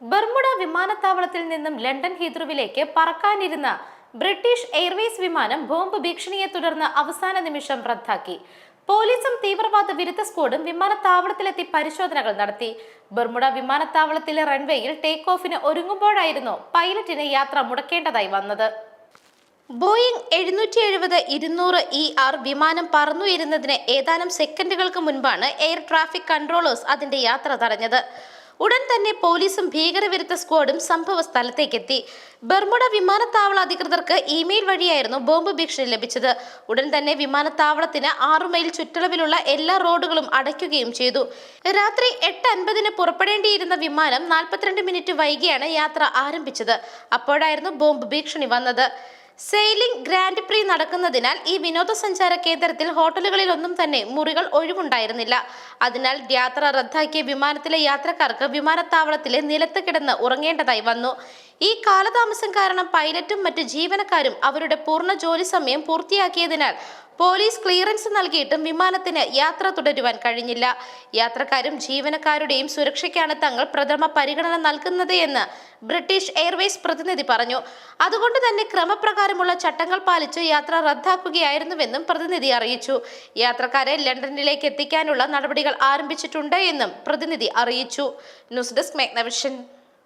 Bermuda വിമാനത്താവളത്തിൽ നിന്നും London ഹീദ്രുവിലേക്ക് പറക്കാനിരുന്ന ബ്രിട്ടീഷ് എയർവേസ് വിമാനം ബോംബ് ഭീഷണിയെ തുടർന്ന് അവസാന നിമിഷം റദ്ദാക്കി. പോലീസും തീവ്രവാദ വിരുദ്ധ സ്ക്വാഡും വിമാനത്താവളത്തിലെത്തി പരിശോധനകൾ നടത്തി. ബർമുഡ വിമാനത്താവളത്തിലെ റൺവേയിൽ ടേക്ക് ഓഫിന് ഒരുങ്ങുമ്പോഴായിരുന്നു പൈലറ്റിന് യാത്ര മുടക്കേണ്ടതായി വന്നത്. ബോയിങ് എഴുന്നൂറ്റി എഴുപത് ഇരുന്നൂറ് ഇ ആർ വിമാനം പറന്നുയരുന്നതിന് ഏതാനും സെക്കൻഡുകൾക്ക് മുൻപാണ് എയർ ട്രാഫിക് കൺട്രോളേഴ്സ് അതിന്റെ യാത്ര തടഞ്ഞത്. ഉടൻ തന്നെ പോലീസും ഭീകരവിരുദ്ധ സ്ക്വാഡും സംഭവ സ്ഥലത്തേക്കെത്തി. ബർമുഡ വിമാനത്താവള അധികൃതർക്ക് ഇമെയിൽ വഴിയായിരുന്നു ബോംബ് ഭീഷണി ലഭിച്ചത്. ഉടൻ തന്നെ വിമാനത്താവളത്തിന് ആറു മൈൽ ചുറ്റളവിലുള്ള എല്ലാ റോഡുകളും അടയ്ക്കുകയും ചെയ്തു. രാത്രി എട്ട് അൻപതിന് പുറപ്പെടേണ്ടിയിരുന്ന വിമാനം നാൽപ്പത്തിരണ്ട് മിനിറ്റ് വൈകിയാണ് യാത്ര ആരംഭിച്ചത്. അപ്പോഴായിരുന്നു ബോംബ് ഭീഷണി വന്നത്. സെയിലിംഗ് ഗ്രാൻഡ് പ്രീ നടക്കുന്നതിനാൽ ഈ വിനോദസഞ്ചാര കേന്ദ്രത്തിൽ ഹോട്ടലുകളിലൊന്നും തന്നെ മുറികൾ ഒഴിവുണ്ടായിരുന്നില്ല. അതിനാൽ യാത്ര റദ്ദാക്കിയ വിമാനത്തിലെ യാത്രക്കാർക്ക് വിമാനത്താവളത്തിലെ നിലത്ത് കിടന്ന് ഉറങ്ങേണ്ടതായി വന്നു. ഈ കാലതാമസം കാരണം പൈലറ്റും മറ്റ് ജീവനക്കാരും അവരുടെ പൂർണ ജോലി സമയം പൂർത്തിയാക്കിയതിനാൽ പോലീസ് ക്ലിയറൻസ് നൽകിയിട്ടും വിമാനത്തിന് യാത്ര തുടരുവാൻ കഴിഞ്ഞില്ല. യാത്രക്കാരും ജീവനക്കാരുടെയും സുരക്ഷയ്ക്കാണ് തങ്ങൾ പ്രഥമ പരിഗണന നൽകുന്നത് എന്ന് ബ്രിട്ടീഷ് എയർവേസ് പ്രതിനിധി പറഞ്ഞു. അതുകൊണ്ട് തന്നെ ക്രമപ്രകാരമുള്ള ചട്ടങ്ങൾ പാലിച്ച് യാത്ര റദ്ദാക്കുകയായിരുന്നുവെന്നും പ്രതിനിധി അറിയിച്ചു. യാത്രക്കാരെ ലണ്ടനിലേക്ക് എത്തിക്കാനുള്ള നടപടികൾ ആരംഭിച്ചിട്ടുണ്ട് എന്നും പ്രതിനിധി അറിയിച്ചു. News desk മേഗ്നവിഷൻ